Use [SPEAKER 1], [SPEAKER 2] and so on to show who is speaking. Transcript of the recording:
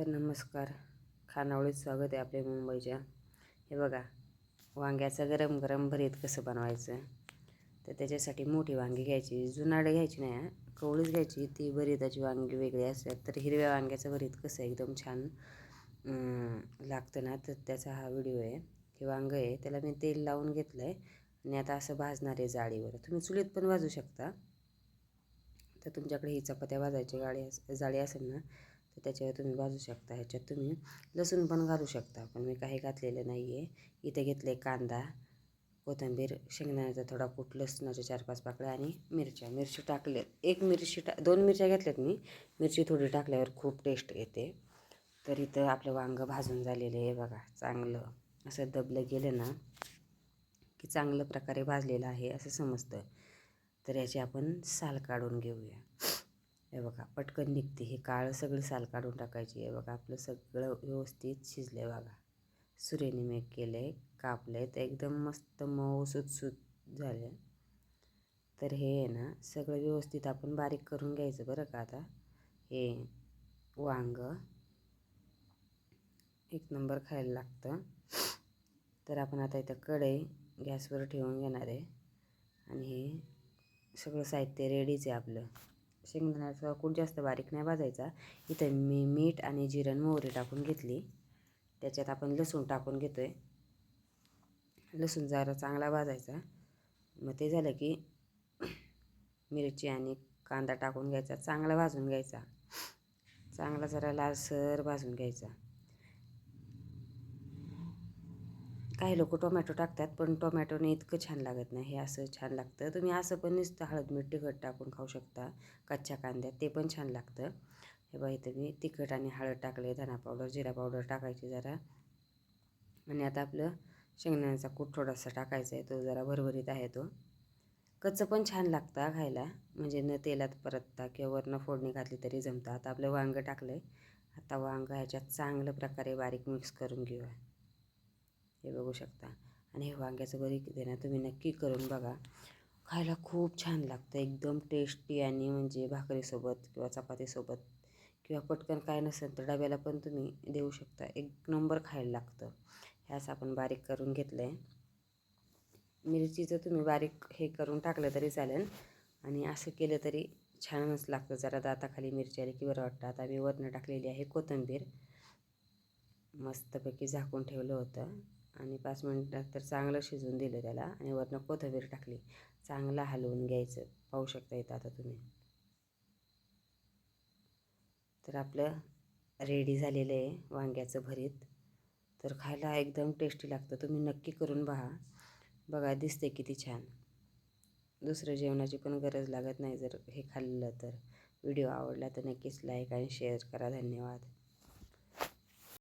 [SPEAKER 1] तर नमस्कार. खानावळीत स्वागत आहे आपल्या मुंबईच्या. हे बघा वांग्याचं गरम गरम भरीत कसं बनवायचं? तर त्याच्यासाठी मोठी वांगी घ्यायची जुनाड घ्यायची नाही कवळीच घ्यायची ती भरीताची वांगी वेगळी असतात. तर हिरव्या वांग्याचं भरीत कसं एकदम छान लागतं ना तर त्याचा हा व्हिडिओ आहे. हे वांगं आहे त्याला मी तेल लावून घेतलं आहे आणि आता असं भाजणार आहे जाळीवर. तुम्ही चुलीत पण भाजू शकता. तर तुमच्याकडे ही चपात्या भाजायची गाडी अस जाळी असेल ना तर त्याच्यावर तुम्ही भाजू शकता. ह्याच्यात तुम्ही लसूण पण घालू शकता. पण मी काही घातलेलं नाही आहे इथे घेतले कांदा कोथिंबीर शेंगदाण्याचा थोडा कूट लसणाच्या चार पाच पाकळ्या आणि मिरच्या. मिरची टाकले एक मिरची टा दोन मिरच्या घेतल्यात मी. मिरची थोडी टाकल्यावर खूप टेस्ट येते. तर इथं आपलं वांगं भाजून झालेलं आहे बघा. चांगलं. असं दबलं गेलं ना की चांगलं प्रकारे भाजलेलं आहे असं समजतं. तर याची आपण साल काढून घेऊया. हे बघा पटकन निघते. हे काळं सगळं साल काढून टाकायची. आहे बघा आपलं सगळं व्यवस्थित शिजलं आहे बघा. सुरेने मेक केलं आहे कापलं आहे तर एकदम मस्त मऊ सुतसूत झालं. तर हे आहे ना सगळं व्यवस्थित आपण बारीक करून घ्यायचं बरं का आता. हे वांग एक नंबर खायला लागतं. तर आपण आता इथं कढई गॅसवर ठेवून घेणार आहे. आणि हे सगळं साहित्य रेडीच आहे आपलं. शेंगदाण्याचा कूट जास्त बारीक नाही भाजायचा. इथं मी मीठ आणि जिरण मोहरी टाकून घेतली. त्याच्यात आपण लसूण टाकून घेतो आहे लसूण जरा चांगला भाजायचा. मग ते झालं की मिरची आणि कांदा टाकून घ्यायचा. चांगला भाजून घ्यायचा. चांगला जरा लालसर भाजून घ्यायचा. काही लोक टोमॅटो टाकतात पण टोमॅटोने इतकं छान लागत नाही. हे असं छान लागतं. तुम्ही असं पण नुसतं हळद मीठ तिखट टाकून खाऊ शकता. कच्च्या कांद्यात ते पण छान लागतं. हे बघा इथं मी तिखट आणि हळद टाकले. धना पावडर जिरा पावडर टाकायची जरा. आणि आता आपलं शेंगदाण्याचा कूट थोडासा टाकायचा आहे. तो जरा भरभरीत आहे तो. कच्चं पण छान लागतं खायला. म्हणजे न तेलात परतता किंवा वरनं फोडणी घातली तरी जमतं. आता आपलं वांगं टाकलं आहे आता वांगं ह्याच्यात चांगल्या प्रकारे बारीक मिक्स करून घेऊया. हे बघू शकता. आणि हे वांग्याचं घरी आहे ना तुम्ही नक्की करून बघा. खायला खूप छान लागतं एकदम टेस्टी आणि म्हणजे भाकरीसोबत किंवा चपातीसोबत किंवा पटकन काय नसेल तर डब्याला पण तुम्ही देऊ शकता. एक नंबर खायला लागतं. ह्याच आपण बारीक करून घेतलं आहे मिरचीचं तुम्ही बारीक हे करून टाकलं तरी चालेल. आणि असं केलं तरी छानच लागतं. जरा दाताखाली मिरची आली की बरं वाटतं. आता मी वरनं टाकलेली आहे कोथिंबीर. मस्तपैकी झाकून ठेवलं होतं. आणि पाच मिनटात तर चांगलं शिजवून दिलं त्याला आणि वरनं कोथिंबीर टाकली. चांगलं हलवून घ्यायचं. पाहू शकता येतं आता तुम्ही. तर आपलं रेडी झालेलं आहे वांग्याचं भरीत. तर खायला एकदम टेस्टी लागतं. तुम्ही नक्की करून पहा बघा दिसते किती छान. दुसरं जेवणाची पण गरज लागत नाही जर हे खाल्लं तर. व्हिडिओ आवडला तर नक्कीच लाईक आणि शेअर करा. धन्यवाद.